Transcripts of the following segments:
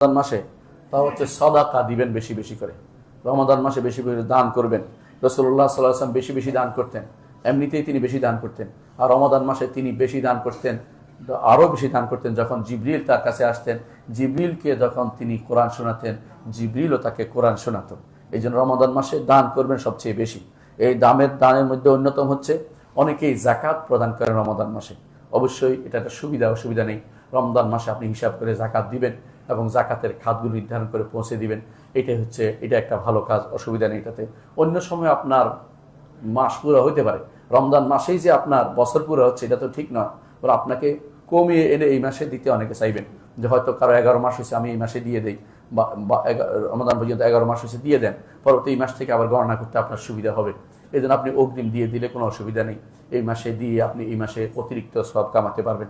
রমজান মাসে তা হচ্ছে সদাকা দিবেন বেশি বেশি করে। রমাদান মাসে বেশি বেশি দান করবেন। রসুল্লাহ সাল্লাহ আসলাম বেশি বেশি দান করতেন। এমনিতেই তিনি বেশি দান করতেন। আর রমাদান মাসে তিনি বেশি দান করতেন, আরও বেশি দান করতেন যখন জিবরিল তার কাছে আসতেন। জিবরিলকে যখন তিনি কোরআন শোনাতেন, জিবরিলও তাকে কোরআন শোনাতো। এই জন্য রমাদান মাসে দান করবেন সবচেয়ে বেশি। এই দামের, দানের মধ্যে অন্যতম হচ্ছে অনেকেই জাকাত প্রদান করেন রমাদান মাসে। অবশ্যই এটা একটা সুবিধা অসুবিধা নেই। রমদান মাসে আপনি হিসাব করে জাকাত দিবেন। এবং জাকাতের খাতগুলো নির্ধারণ করে পৌঁছে দিবেন। এটাই হচ্ছে, এটা একটা ভালো কাজ, অসুবিধা নেই এটাতে। অন্য সময় আপনার মাস পুরো হইতে পারে। রমজান মাসেই যে আপনার বছর পুরো হচ্ছে, এটা তো ঠিক নয়। ওরা আপনাকে কমিয়ে এনে এই মাসে দিতে অনেকে চাইবেন। যে হয়তো কারও এগারো মাস হয়েছে, আমি এই মাসে দিয়ে দিই। বা রমজান পর্যন্ত এগারো মাস হয়েছে, দিয়ে দেন। পরবর্তী এই মাস থেকে আবার গণনা করতে আপনার সুবিধা হবে। এই আপনি অগ্রিম দিয়ে দিলে কোনো অসুবিধা নেই। এই মাসে দিয়ে আপনি এই মাসে অতিরিক্ত সব কামাতে পারবেন।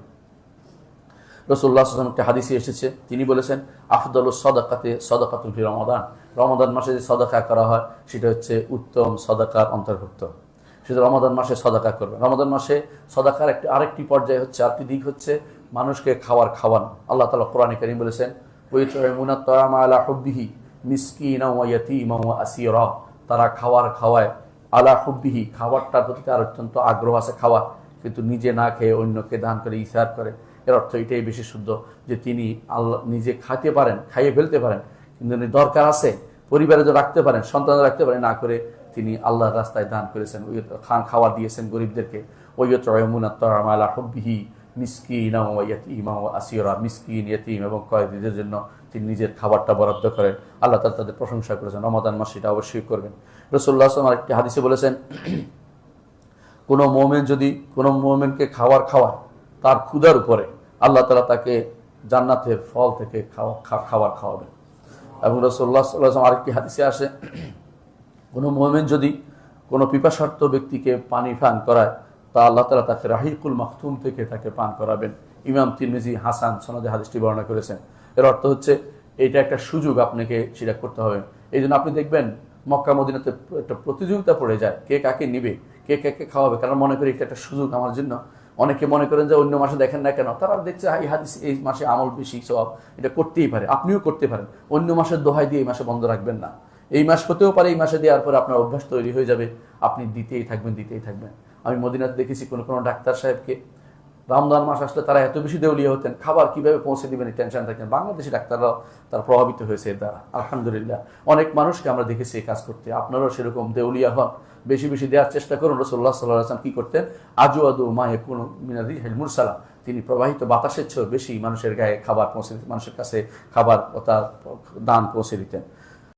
রসুল্লাহ আসলাম একটা হাদিসে এসেছে। তিনি বলেছেন আফদল সদাকাতে সদাকাতুল ফি রমাদান। রমাদান মাসে যে সদাকা করা হয়, সেটা হচ্ছে উত্তম সদাকার অন্তর্ভুক্ত। সেটা রমাদান মাসে সদাকা করবে। রমাদান মাসে সদাকার একটি আরেকটি পর্যায়ে হচ্ছে, আরেকটি দিক হচ্ছে মানুষকে খাওয়ার খাওয়ানো। আল্লাহ তালা কোরআন করিম বলেছেন হুব্বিহি মিসকিনা তারা খাওয়ার খাওয়ায় আলা হুব্বিহি। খাবারটার প্রতি তার অত্যন্ত আগ্রহ আছে খাওয়া। কিন্তু নিজে না খেয়ে অন্যকে দান করে ইসার করে। এর অর্থ এটাই বেশি শুদ্ধ যে তিনি আল্লাহ নিজে খাইতে পারেন, খাইয়ে ফেলতে পারেন, কিন্তু দরকার আছে, পরিবারে যে রাখতে পারেন সন্তান রাখতে পারেন, না করে তিনি আল্লাহর রাস্তায় দান করেছেন, ওই খান খাওয়া দিয়েছেন গরিবদেরকে। হব্বিহি আসিয়রা মিসকিন, ইয়তিম এবং কয়েদিদের জন্য তিনি নিজের খাবারটা বরাদ্দ করেন। আল্লাহ তালা তাদের প্রশংসা করেছেন, রমাদান মাস সেটা অবশ্যই করবেন। রসুল্লাহ আসলাম আরেকটি হাদিসে বলেছেন, কোনো মোমেন যদি কোনো মোমেনকে খাবার খাওয়ায়, তার ক্ষুধার উপরে আল্লাহ তালা তাকে জান্নাতের ফল থেকে খাওয়া খাবার খাওয়াবেন। এবং রসল্লাহ সাল্লাম আরেকটি হাদিসে আসে, কোনো মোমেন যদি কোনো পিপাসার্থ ব্যক্তিকে পানি পান করায়, তা আল্লাহ তালা তাকে রাহিকুল মাখতুম থেকে তাকে পান করাবেন। ইমাম তিরমিজি, হাসান সনদে হাদিসটি বর্ণনা করেছেন। এর অর্থ হচ্ছে, এটা একটা সুযোগ আপনাকে সেটা করতে হবে। এই জন্য আপনি দেখবেন, মক্কা, মদিনাতে একটা প্রতিযোগিতা পড়ে যায়, কে কাকে নিবে, কে কাকে খাওয়াবে, কারণ মনে করি এটা একটা সুযোগ আমার জন্য। অনেকে মনে করেন যে অন্য মাসে দেখেন না কেন? তারা দেখছে এই হাদিস, এই মাসে আমল বেশি সব এটা করতেই পারে, আপনিও করতে পারেন। অন্য মাসের দোহাই দিয়ে এই মাসে বন্ধ রাখবেন না। এই মাস হতেও পারে, এই মাসে দেওয়ার পর আপনার অভ্যাস তৈরি হয়ে যাবে। আপনি দিতেই থাকবেন দিতেই থাকবেন। আমি মদিনাতে দেখেছি কোনো কোনো ডাক্তার সাহেবকে রমজান মাস আসলে তারা এত বেশি দেউলিয়া হতেন, খাবার কীভাবে পৌঁছে দিবেন এই টেনশন থাকেন? বাংলাদেশি ডাক্তাররাও তারা প্রভাবিত হয়েছে এর দ্বারা, আলহামদুলিল্লাহ। অনেক মানুষকে আমরা দেখেছি এই কাজ করতে। আপনারাও সেরকম দেউলিয়া হন। বেশি বেশি দেওয়ার চেষ্টা করুন। রসুল্লাহ সাল্লাহ আসলাম কি করতেন? আজু আদু মায়ে কোনো মিনাদি মুরসালা। তিনি প্রবাহিত বাতাসের চেয়েও বেশি মানুষের গায়ে খাবার পৌঁছে দিতেন, মানুষের কাছে খাবার ও তার দান পৌঁছে দিতেন।